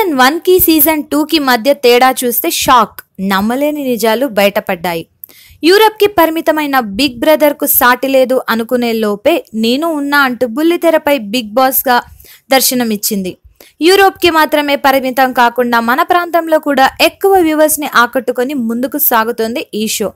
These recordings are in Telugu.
సీజన్ వన్కి సీజన్ టూ కి మధ్య తేడా చూస్తే షాక్. నమ్మలేని నిజాలు బయటపడ్డాయి. యూరప్కి పరిమితమైన బిగ్ బ్రదర్కు సాటి లేదు అనుకునే లోపే నేను ఉన్నా అంటూ బుల్లితెరపై బిగ్ బాస్గా దర్శనమిచ్చింది. యూరోప్కి మాత్రమే పరిమితం కాకుండా మన ప్రాంతంలో కూడా ఎక్కువ వ్యూవర్స్ని ఆకట్టుకొని ముందుకు సాగుతోంది ఈ షో.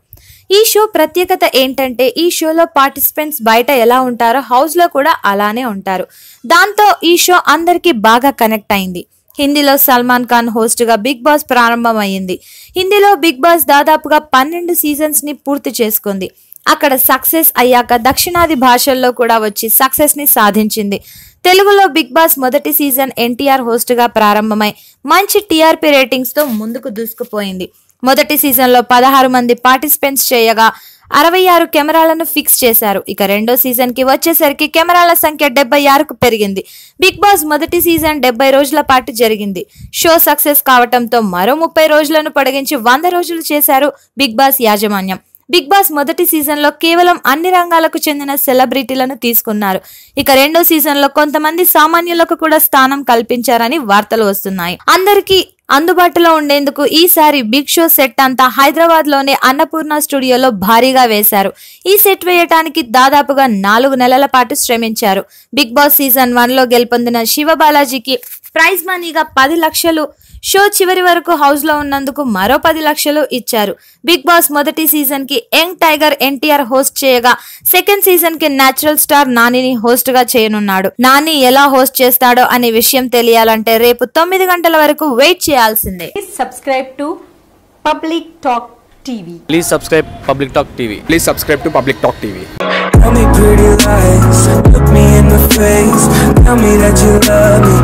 ఈ షో ప్రత్యేకత ఏంటంటే ఈ షోలో పార్టిసిపెంట్స్ బయట ఎలా ఉంటారో హౌస్లో కూడా అలానే ఉంటారు. దాంతో ఈ షో అందరికీ బాగా కనెక్ట్ అయింది. హిందీలో సల్మాన్ ఖాన్ హోస్ట్గా బిగ్ బాస్ ప్రారంభమైంది. హిందీలో బిగ్ బాస్ దాదాపుగా పన్నెండు సీజన్స్ని పూర్తి చేసుకుంది. అక్కడ సక్సెస్ అయ్యాక దక్షిణాది భాషల్లో కూడా వచ్చి సక్సెస్ని సాధించింది. తెలుగులో బిగ్ బాస్ మొదటి సీజన్ ఎన్టీఆర్ హోస్ట్గా ప్రారంభమై మంచి టీఆర్పీ రేటింగ్స్తో ముందుకు దూసుకుపోయింది. మొదటి సీజన్లో పదహారు మంది పార్టిసిపెంట్స్ చేయగా అరవై ఆరు కెమెరాలను ఫిక్స్ చేశారు. ఇక రెండో సీజన్కి వచ్చేసరికి కెమెరాల సంఖ్య డెబ్బై ఆరుకు పెరిగింది. బిగ్ బాస్ మొదటి సీజన్ డెబ్బై రోజుల పాటు జరిగింది. షో సక్సెస్ కావటంతో మరో ముప్పై రోజులను పొడిగించి వంద రోజులు చేశారు బిగ్ బాస్ యాజమాన్యం. బిగ్ బాస్ మొదటి సీజన్లో కేవలం అన్ని రంగాలకు చెందిన సెలబ్రిటీలను తీసుకున్నారు. ఇక రెండో సీజన్లో కొంతమంది సామాన్యులకు కూడా స్థానం కల్పించారని వార్తలు వస్తున్నాయి. అందరికీ అందుబాటులో ఉండేందుకు ఈసారి బిగ్ షో సెట్ అంతా హైదరాబాద్లోని అన్నపూర్ణ స్టూడియోలో భారీగా వేశారు. ఈ సెట్ వేయటానికి దాదాపుగా నాలుగు నెలల పాటు శ్రమించారు. బిగ్ బాస్ సీజన్ వన్లో గెలుపొందిన శివ బాలాజీకి ప్రైజ్ మనీగా పది లక్షలు. షో చివరి వరకు హౌస్లో ఉన్నందుకు మరో పది లక్షలు ఇచ్చారు. బిగ్ బాస్ మొదటి సీజన్కి యంగ్ టైగర్ ఎన్టీఆర్ హోస్ట్ చేయగా సెకండ్ సీజన్కి నేచురల్ స్టార్ నానిని హోస్ట్గా చేయనున్నాడు. నాని ఎలా హోస్ట్ చేస్తాడో అనే విషయం తెలియాలంటే రేపు తొమ్మిది గంటల వరకు వెయిట్ చేయాల్సిందే. Subscribe to public talk TV please public talk TV please subscribe to public talk TV Tell me pretty lies, look me in the face, tell me that you love me.